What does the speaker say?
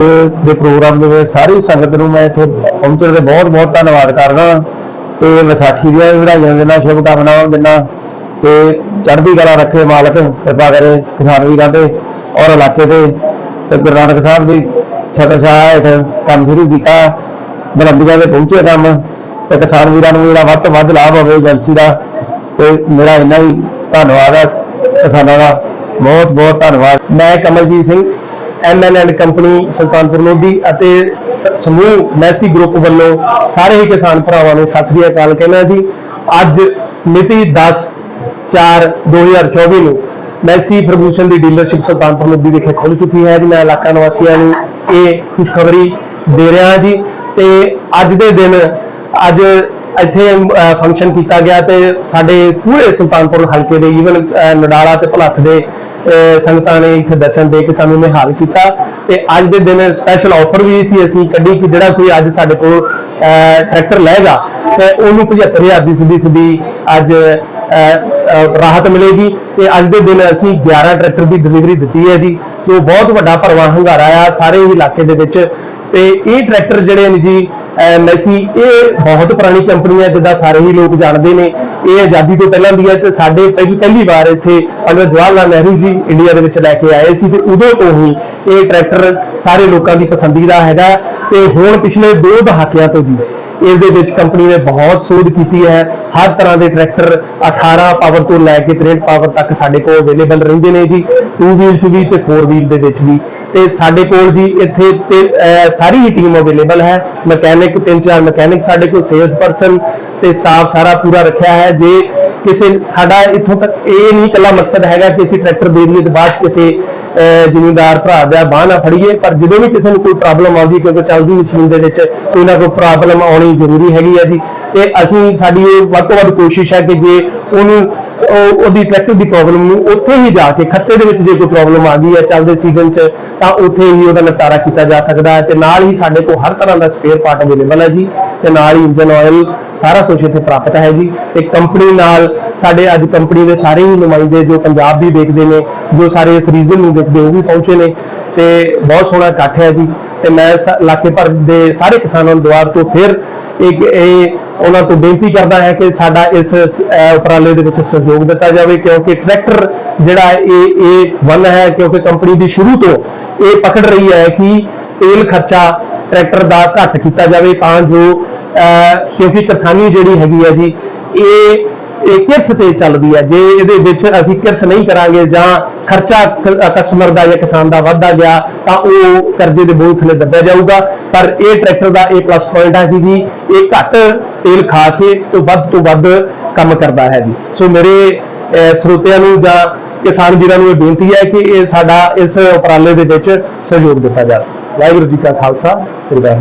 ਦੇ ਪ੍ਰੋਗਰਾਮ ਦੇ ਵਿੱਚ ਸਾਰੀ ਸੰਗਤ ਨੂੰ ਮੈਂ ਇੱਥੇ ਪਹੁੰਚਣ ਦੇ ਬਹੁਤ ਬਹੁਤ ਧੰਨਵਾਦ ਕਰਦਾ ਤੇ ਵਿਸਾਖੀ ਦੀਆਂ ਵੀ ਵਧਾਈਆਂ ਦਿੰਦਾ ਸ਼ੁਭ ਕਾਮਨਾਵਾਂ ਦਿੰਦਾ। ਤੇ ਚੜ੍ਹਦੀ ਕਲਾ ਰੱਖੇ ਮਾਲਕ, ਕਿਰਪਾ ਕਰੇ ਕਿਸਾਨ ਵੀਰਾਂ ਤੇ ਔਰ ਇਲਾਕੇ ਤੇ। ਤੇ ਗੁਰੂ ਨਾਨਕ ਸਾਹਿਬ ਦੀ ਛਤਰ ਛਾਇਆ ਹੇਠ ਕੰਮ ਸ਼ੁਰੂ ਕੀਤਾ, ਬਲੰਦੀਆਂ ਦੇ ਪਹੁੰਚੇ ਕੰਮ। ਤੇ ਕਿਸਾਨ ਵੀਰਾਂ ਨੂੰ ਜਿਹੜਾ ਵੱਧ ਤੋਂ ਵੱਧ ਲਾਭ ਹੋਵੇ ਏਜੰਸੀ ਦਾ। ਤੇ ਮੇਰਾ ਇੰਨਾ ਹੀ ਧੰਨਵਾਦ ਹੈ। ਕਿਸਾਨਾਂ ਦਾ ਬਹੁਤ ਬਹੁਤ ਧੰਨਵਾਦ। ਮੈਂ Kamaljit Singh MN and company Sultanpur Lodhi ਅਤੇ ਸ- ਸਮੂਹ ਮੈਸੀ ਗਰੁੱਪ ਵੱਲੋਂ ਸਾਰੇ ਹੀ ਕਿਸਾਨ ਭਰਾਵਾਂ ਨੂੰ ਸਤਿ ਸ੍ਰੀ ਅਕਾਲ ਕਹਿੰਦਾ ਜੀ। ਅੱਜ ਮਿਤੀ 10 4 2024 ਨੂੰ ਮੈਸੀ ਪ੍ਰਭੂਸ਼ਣ ਦੀ ਡੀਲਰਸ਼ਿਪ ਸੁਲਤਾਨਪੁਰ ਲੋਧੀ ਵਿਖੇ ਖੁੱਲ ਚੁੱਕੀ ਹੈ। ਜੀ ਮੈਂ ਇਲਾਕਾ ਨਿਵਾਸੀਆਂ ਨੂੰ ਇਹ ਖੁਸ਼ਖਬਰੀ ਦੇ ਰਿਹਾ ਜੀ। ਤੇ ਅੱਜ ਦੇ ਦਿਨ ਅੱਜ ਇੱਥੇ ਫੰਕਸ਼ਨ ਕੀਤਾ ਗਿਆ ਤੇ ਸਾਡੇ ਪੂਰੇ ਸੁਲਤਾਨਪੁਰ ਹਲਕੇ ਦੇ ਈਵਨ ਨਡਾਲਾ ਤੇ ਭਲੱਖ ਦੇ ਸੰਗਤਾਂ ਨੇ ਇੱਥੇ ਦਰਸ਼ਨ ਦੇ ਕੇ ਸਾਨੂੰ ਨਿਹਾਲ ਕੀਤਾ ਤੇ ਅੱਜ ਦੇ ਦਿਨ ਸਪੈਸ਼ਲ ਆਫਰ ਵੀ ਸੀ ਅਸੀਂ ਕੱਢੀ ਕਿ ਜਿਹੜਾ ਕੋਈ ਅੱਜ ਸਾਡੇ ਕੋਲ ਟਰੈਕਟਰ ਲਏਗਾ, ਤੇ ਉਹਨੂੰ 75000 ਦੀ ਸਿੱਧੀ ਸਿੱਧੀ ਅੱਜ ਰਾਹਤ ਮਿਲੇਗੀ ਤੇ ਅੱਜ ਦੇ ਦਿਨ ਅਸੀਂ 11 ਟਰੈਕਟਰ ਦੀ ਡਿਲੀਵਰੀ ਦਿੱਤੀ ਹੈ ਜੀ ਸੋ ਬਹੁਤ ਵੱਡਾ ਪਰਵਾਹ ਹੰਗਾਰਾ ਆ ਸਾਰੇ ਹੀ ਇਲਾਕੇ ਦੇ ਵਿੱਚ। ਤੇ ਇਹ ਟਰੈਕਟਰ ਜਿਹੜੇ ਨੇ ਜੀ ਮੈਸੀ, ਇਹ ਬਹੁਤ ਪੁਰਾਣੀ ਕੰਪਨੀ ਹੈ, ਜਿੱਦਾਂ ਸਾਰੇ ਹੀ ਲੋਕ ਜਾਣਦੇ ਨੇ। ਇਹ ਆਜ਼ਾਦੀ ਤੋਂ ਪਹਿਲਾਂ ਦੀ ਹੈ ਤੇ ਸਾਡੇ ਪਹਿਲੀ ਪਹਿਲੀ ਵਾਰ ਇੱਥੇ ਪੰਡਿਤ ਜਵਾਹਰ ਲਾਲ ਨਹਿਰੂ ਜੀ ਇੰਡੀਆ ਦੇ ਵਿੱਚ ਲੈ ਕੇ ਆਏ ਸੀ ਤੇ ਉਦੋਂ ਤੋਂ ਹੀ ਇਹ ਟਰੈਕਟਰ ਸਾਰੇ ਲੋਕਾਂ ਦੀ ਪਸੰਦੀਦਾ ਹੈਗਾ ਤੇ ਹੁਣ ਪਿਛਲੇ ਦੋ ਦਹਾਕਿਆਂ ਤੋਂ ਜੀ ਇਸ ਦੇ ਵਿੱਚ ਕੰਪਨੀ ਨੇ ਬਹੁਤ ਸੋਧ ਕੀਤੀ ਹੈ। ਹਰ ਤਰ੍ਹਾਂ ਦੇ ਟਰੈਕਟਰ 18 ਪਾਵਰ ਤੋਂ ਲੈ ਕੇ 63 ਪਾਵਰ ਤੱਕ ਸਾਡੇ ਕੋਲ ਅਵੇਲੇਬਲ ਰਹਿੰਦੇ ਨੇ ਜੀ। 2 ਵੀਲ 'ਚ ਵੀ ਤੇ 4 ਵੀਲ ਦੇ ਵਿੱਚ ਵੀ। ਤੇ ਸਾਡੇ ਕੋਲ ਜੀ ਇੱਥੇ ਤੇ ਸਾਰੀ ਹੀ ਟੀਮ ਅਵੇਲੇਬਲ ਹੈ। ਮਕੈਨਿਕ ਤਿੰਨ ਚਾਰ ਮਕੈਨਿਕ ਸਾਡੇ ਕੋਲ ਸੇਲਸ ਪਰਸਨ ਤੇ ਸਾਫ਼ ਸਾਰਾ ਪੂਰਾ ਰੱਖਿਆ ਹੈ। ਜੇ ਕਿਸੇ ਸਾਡਾ ਇੱਥੋਂ ਤੱਕ ਇਹ ਨਹੀਂ ਇਕੱਲਾ ਮਕਸਦ ਹੈਗਾ ਕਿ ਅਸੀਂ ਟਰੈਕਟਰ ਦੇ ਦਈਏ ਤੇ ਬਾਅਦ 'ਚ ਕਿਸੇ ਅਹ, ਜ਼ਿਮੀਂਦਾਰ ਭਰਾ ਦਾ ਬਾਹ ਨਾ ਫੜੀਏ ਪਰ ਜਦੋਂ ਵੀ ਕਿਸੇ ਨੂੰ ਕੋਈ ਪ੍ਰੋਬਲਮ ਆਉਂਦੀ ਕਿਉਂਕਿ ਚੱਲਦੀ ਮਸ਼ੀਨ ਦੇ ਵਿੱਚ ਕੋਈ ਨਾ ਕੋਈ ਪ੍ਰੋਬਲਮ ਆਉਣੀ ਜ਼ਰੂਰੀ ਹੈਗੀ ਹੈ ਜੀ। ਤੇ ਅਸੀਂ ਸਾਡੀ ਇਹ ਵੱਧ ਤੋਂ ਵੱਧ ਕੋਸ਼ਿਸ਼ ਹੈ ਕਿ ਜੇ ਉਹਨੂੰ ਉਹ- ਉਹਦੀ ਟਰੈਕਟਰ ਦੀ ਪ੍ਰੋਬਲਮ ਨੂੰ ਉੱਥੇ ਹੀ ਜਾ ਕੇ ਖੱਤੇ ਦੇ ਵਿੱਚ ਜੇ ਕੋਈ ਪ੍ਰੋਬਲਮ ਆ ਗਈ ਹੈ ਚੱਲਦੇ ਸੀਜ਼ਨ 'ਚ ਤਾਂ ਉੱਥੇ ਹੀ ਉਹਦਾ ਨਿਪਟਾਰਾ ਕੀਤਾ ਜਾ ਸਕਦਾ ਹੈ। ਤੇ ਨਾਲ ਹੀ ਸਾਡੇ ਕੋਲ ਹਰ ਤਰ੍ਹਾਂ ਦਾ ਸਪੇਅਰ ਪਾਰਟ ਅਵੇਲੇਬਲ ਹੈ ਜੀ। ਤੇ ਨਾਲ ਹੀ ਇੰਜਨ ਆਇਲ ਸਾਰਾ ਕੁਝ ਇੱਥੇ ਪ੍ਰਾਪਤ ਹੈ ਜੀ। ਤੇ ਕੰਪਨੀ ਨਾਲ ਸਾਡੇ ਅੱਜ ਕੰਪਨੀ ਦੇ ਸਾਰੇ ਹੀ ਨੁਮਾਇੰਦੇ ਜੋ ਪੰਜਾਬ ਵੀ ਦੇਖਦੇ ਨੇ, ਜੋ ਸਾਰੇ ਇਸ ਰੀਜਨ ਨੂੰ ਦੇਖਦੇ ਉਹ ਵੀ ਪਹੁੰਚੇ ਨੇ। ਤੇ ਬਹੁਤ ਸੋਹਣਾ ਇਕੱਠ ਹੈ ਜੀ। ਤੇ ਮੈਂ ਇਲਾਕੇ ਭਰ ਦੇ ਸਾਰੇ ਕਿਸਾਨਾਂ ਨੂੰ ਦੁਆਰ ਤੋਂ ਫਿਰ ਇੱਕ ਇਹ ਉਹਨਾਂ ਤੋਂ ਬੇਨਤੀ ਕਰਦਾ ਹੈ ਕਿ ਸਾਡਾ ਇਸ ਉਪਰਾਲੇ ਦੇ ਵਿੱਚ ਸਹਿਯੋਗ ਦਿੱਤਾ ਜਾਵੇ, ਕਿਉਂਕਿ ਟਰੈਕਟਰ ਜਿਹੜਾ ਹੈ ਇਹ ਇਹ ਵਨ ਹੈ, ਕਿਉਂਕਿ ਕੰਪਨੀ ਦੀ ਸ਼ੁਰੂ ਤੋਂ ਇਹ ਪਕੜ ਰਹੀ ਹੈ ਕਿ ਤੇਲ ਖਰਚਾ ਟਰੈਕਟਰ ਦਾ ਘੱਟ ਕੀਤਾ ਜਾਵੇ ਤਾਂ ਜੋ ਕਿਉਂਕਿ ਕਿਸਾਨੀ ਜਿਹੜੀ ਹੈਗੀ ਹੈ ਜੀ, ਇਹ ਇਹ ਕਿਰਸ ਤੇ ਚੱਲਦੀ ਹੈ ਜੇ ਇਹਦੇ ਵਿੱਚ ਅਸੀਂ ਕਿਰਸ ਨਹੀਂ ਕਰਾਂਗੇ ਜਾਂ ਖਰਚਾ ਕਸਟਮਰ ਦਾ ਜਾਂ ਕਿਸਾਨ ਦਾ ਵੱਧਦਾ ਗਿਆ, ਤਾਂ ਉਹ ਕਰਜ਼ੇ ਦੇ ਬੋਝ ਥੱਲੇ ਦੱਬਿਆ ਜਾਊਗਾ। ਪਰ ਇਹ ਟਰੈਕਟਰ ਦਾ ਇਹ ਪਲੱਸ ਪੁਆਇੰਟ ਹੈ ਕਿ ਜੀ, ਇਹ ਘੱਟ ਤੇਲ ਖਾ ਕੇ ਤੋਂ ਵੱਧ ਤੋਂ ਵੱਧ ਕੰਮ ਕਰਦਾ ਹੈ ਜੀ। ਸੋ ਮੇਰੇ ਸਰੋਤਿਆਂ ਨੂੰ ਜਾਂ ਕਿਸਾਨ ਵੀਰਾਂ ਨੂੰ ਇਹ ਬੇਨਤੀ ਹੈ ਕਿ ਇਹ ਸਾਡਾ ਇਸ ਉਪਰਾਲੇ ਦੇ ਵਿੱਚ ਸਹਿਯੋਗ ਦਿੱਤਾ ਜਾਵੇ। ਵਾਹਿਗੁਰੂ ਜੀ ਕਾ ਖਾਲਸਾ, ਸ੍ਰੀ ਵਾਹਿਗੁਰੂ।